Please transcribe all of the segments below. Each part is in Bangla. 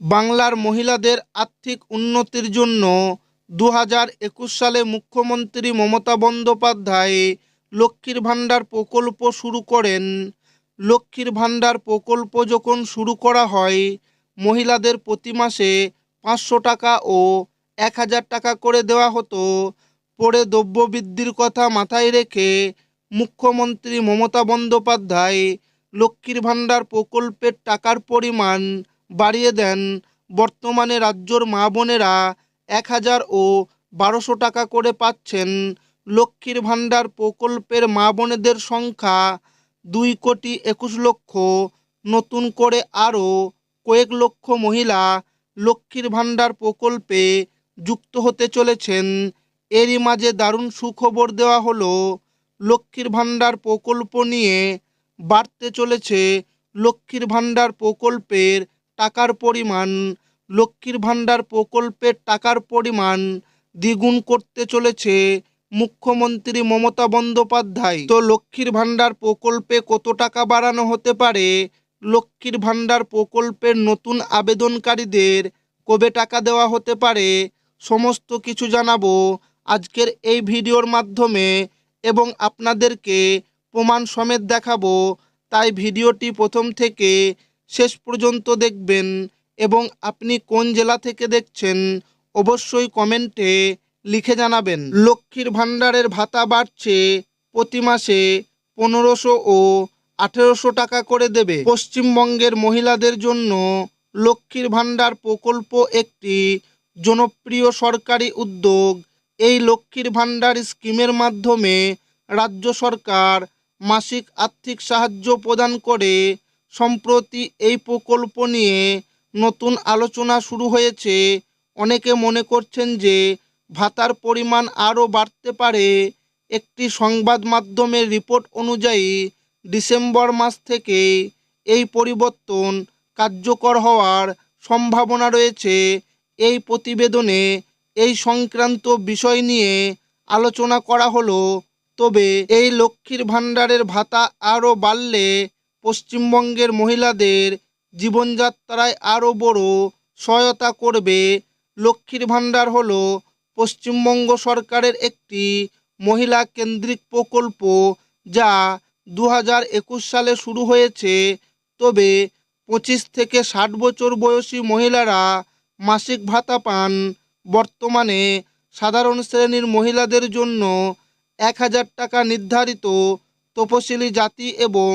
বাংলার মহিলাদের আর্থিক উন্নতির জন্য দু হাজার একুশ সালে মুখ্যমন্ত্রী মমতা বন্দ্যোপাধ্যায় লক্ষ্মীর ভাণ্ডার প্রকল্প শুরু করেন। লক্ষ্মীর ভাণ্ডার প্রকল্প যখন শুরু করা হয়, মহিলাদের প্রতি মাসে পাঁচশো টাকা ও এক হাজার টাকা করে দেওয়া হতো। পরে দ্রব্যবৃদ্ধির কথা মাথায় রেখে মুখ্যমন্ত্রী মমতা বন্দ্যোপাধ্যায় লক্ষ্মীর ভাণ্ডার প্রকল্পের টাকার পরিমাণ বাড়িয়ে দেন। বর্তমানে রাজ্যর মা বোনেরা এক হাজার ও বারোশো টাকা করে পাচ্ছেন। লক্ষ্মীর ভাণ্ডার প্রকল্পের মা বোনেদের সংখ্যা দুই কোটি একুশ লক্ষ। নতুন করে আরও কয়েক লক্ষ মহিলা লক্ষ্মীর ভাণ্ডার প্রকল্পে যুক্ত হতে চলেছেন। এরই মাঝে দারুণ সুখবর দেওয়া হলো, লক্ষ্মীর ভাণ্ডার প্রকল্প নিয়ে বাড়তে চলেছে লক্ষ্মীর ভাণ্ডার প্রকল্পের টাকার পরিমাণ, লক্ষ্মীর ভাণ্ডার প্রকল্পের টাকার পরিমাণ দ্বিগুণ করতে চলেছে মুখ্যমন্ত্রী মমতা বন্দ্যোপাধ্যায়। তো লক্ষ্মীর ভাণ্ডার প্রকল্পে কত টাকা বাড়ানো হতে পারে? লক্ষ্মীর ভাণ্ডার প্রকল্পের নতুন আবেদনকারীদের কবে টাকা দেওয়া হতে পারে? সমস্ত কিছু জানাব আজকের এই ভিডিওর মাধ্যমে এবং আপনাদেরকে প্রমাণ সমেত দেখাবো। তাই ভিডিওটি প্রথম থেকে শেষ পর্যন্ত দেখবেন এবং আপনি কোন জেলা থেকে দেখছেন অবশ্যই কমেন্টে লিখে জানাবেন। লক্ষ্মীর ভাণ্ডারের ভাতা বাড়ছে প্রতি মাসে পনেরোশো ও আঠেরোশো টাকা করে দেবে। পশ্চিমবঙ্গের মহিলাদের জন্য লক্ষ্মীর ভাণ্ডার প্রকল্প একটি জনপ্রিয় সরকারি উদ্যোগ। এই লক্ষ্মীর ভাণ্ডার স্কিমের মাধ্যমে রাজ্য সরকার মাসিক আর্থিক সাহায্য প্রদান করে সম্প্রতি এই প্রকল্প নিয়ে নতুন আলোচনা শুরু হয়েছে। অনেকে মনে করছেন যে ভাতার পরিমাণ আরও বাড়তে পারে। একটি সংবাদ মাধ্যমের রিপোর্ট অনুযায়ী ডিসেম্বর মাস থেকে এই পরিবর্তন কার্যকর হওয়ার সম্ভাবনা রয়েছে। এই প্রতিবেদনে এই সংক্রান্ত বিষয় নিয়ে আলোচনা করা হলো। তবে এই লক্ষ্মীর ভাণ্ডারের ভাতা আরও বাড়লে পশ্চিমবঙ্গের মহিলাদের জীবনযাত্রায় আরও বড় সহায়তা করবে লক্ষ্মীর ভাণ্ডার হলো পশ্চিমবঙ্গ সরকারের একটি মহিলা কেন্দ্রিক প্রকল্প যা দু হাজার একুশ সালে শুরু হয়েছে। তবে পঁচিশ থেকে ষাট বছর বয়সী মহিলারা মাসিক ভাতা পান। বর্তমানে সাধারণ শ্রেণির মহিলাদের জন্য এক হাজার টাকা নির্ধারিত তপশিলি জাতি এবং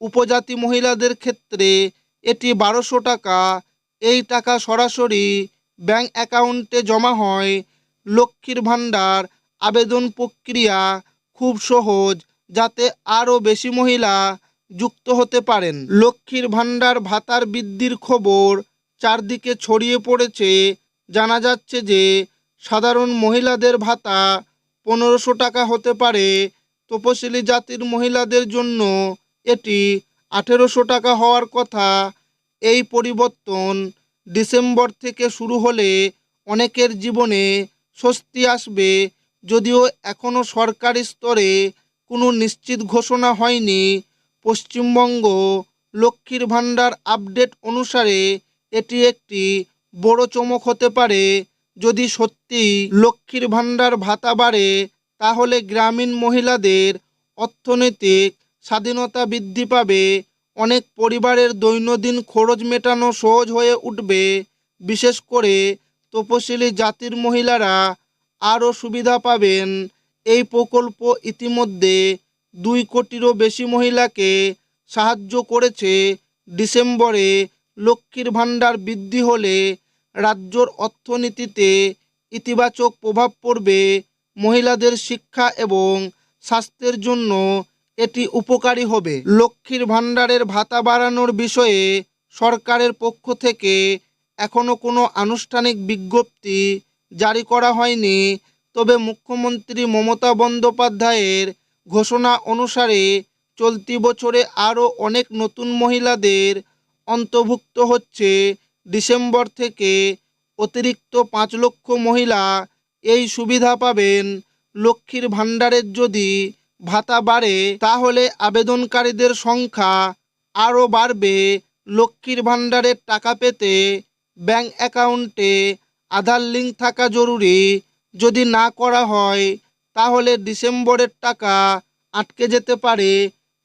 উপজাতি মহিলাদের ক্ষেত্রে এটি বারোশো টাকা। এই টাকা সরাসরি ব্যাংক অ্যাকাউন্টে জমা হয়। লক্ষ্মীর ভাণ্ডার, আবেদন প্রক্রিয়া খুব সহজ, যাতে আরও বেশি মহিলা যুক্ত হতে পারেন। লক্ষ্মীর ভাণ্ডার ভাতার বৃদ্ধির খবর চারদিকে ছড়িয়ে পড়েছে। জানা যাচ্ছে যে সাধারণ মহিলাদের ভাতা পনেরোশো টাকা হতে পারে। তপশিলি জাতির মহিলাদের জন্য এটি আঠেরোশো টাকা হওয়ার কথা। এই পরিবর্তন ডিসেম্বর থেকে শুরু হলে অনেকের জীবনে স্বস্তি আসবে। যদিও এখনও সরকারি স্তরে কোনো নিশ্চিত ঘোষণা হয়নি। পশ্চিমবঙ্গ লক্ষ্মীর ভাণ্ডার আপডেট অনুসারে এটি একটি বড় চমক হতে পারে। যদি সত্যি লক্ষ্মীর ভাণ্ডার ভাতা বাড়ে, তাহলে গ্রামীণ মহিলাদের অর্থনৈতিক স্বাধীনতা বৃদ্ধি পাবে, অনেক পরিবারের দৈনন্দিন খরচ মেটানো সহজ হয়ে উঠবে। বিশেষ করে তপশিলি জাতির মহিলারা আরও সুবিধা পাবেন। এই প্রকল্প ইতিমধ্যে দুই কোটিরও বেশি মহিলাকে সাহায্য করেছে। ডিসেম্বরে লক্ষ্মীর ভাণ্ডার বৃদ্ধি হলে রাজ্যর অর্থনীতিতে ইতিবাচক প্রভাব পড়বে। মহিলাদের শিক্ষা এবং স্বাস্থ্যের জন্য এটি উপকারী হবে। লক্ষ্মীর ভাণ্ডারের ভাতা বাড়ানোর বিষয়ে সরকারের পক্ষ থেকে এখনও কোনো আনুষ্ঠানিক বিজ্ঞপ্তি জারি করা হয়নি। তবে মুখ্যমন্ত্রী মমতা বন্দ্যোপাধ্যায়ের ঘোষণা অনুসারে চলতি বছরে আরও অনেক নতুন মহিলাদের অন্তর্ভুক্ত হচ্ছে। ডিসেম্বর থেকে অতিরিক্ত পাঁচ লক্ষ মহিলা এই সুবিধা পাবেন। লক্ষ্মীর ভাণ্ডারের যদি ভাতা বাড়ে, তাহলে আবেদনকারীদের সংখ্যা আরও বাড়বে। লক্ষ্মীর ভাণ্ডারের টাকা পেতে ব্যাংক অ্যাকাউন্টে আধার লিঙ্ক থাকা জরুরি। যদি না করা হয়, তাহলে ডিসেম্বরের টাকা আটকে যেতে পারে।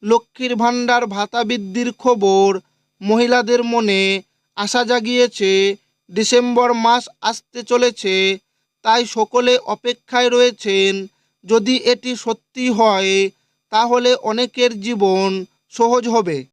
লক্ষ্মীর ভাণ্ডার ভাতা বৃদ্ধির খবর মহিলাদের মনে আশা জাগিয়েছে, ডিসেম্বর মাস আসতে চলেছে, তাই সকলে অপেক্ষায় রয়েছেন যদি এটি সত্যি হয় তাহলে অনেকের জীবন সহজ হবে।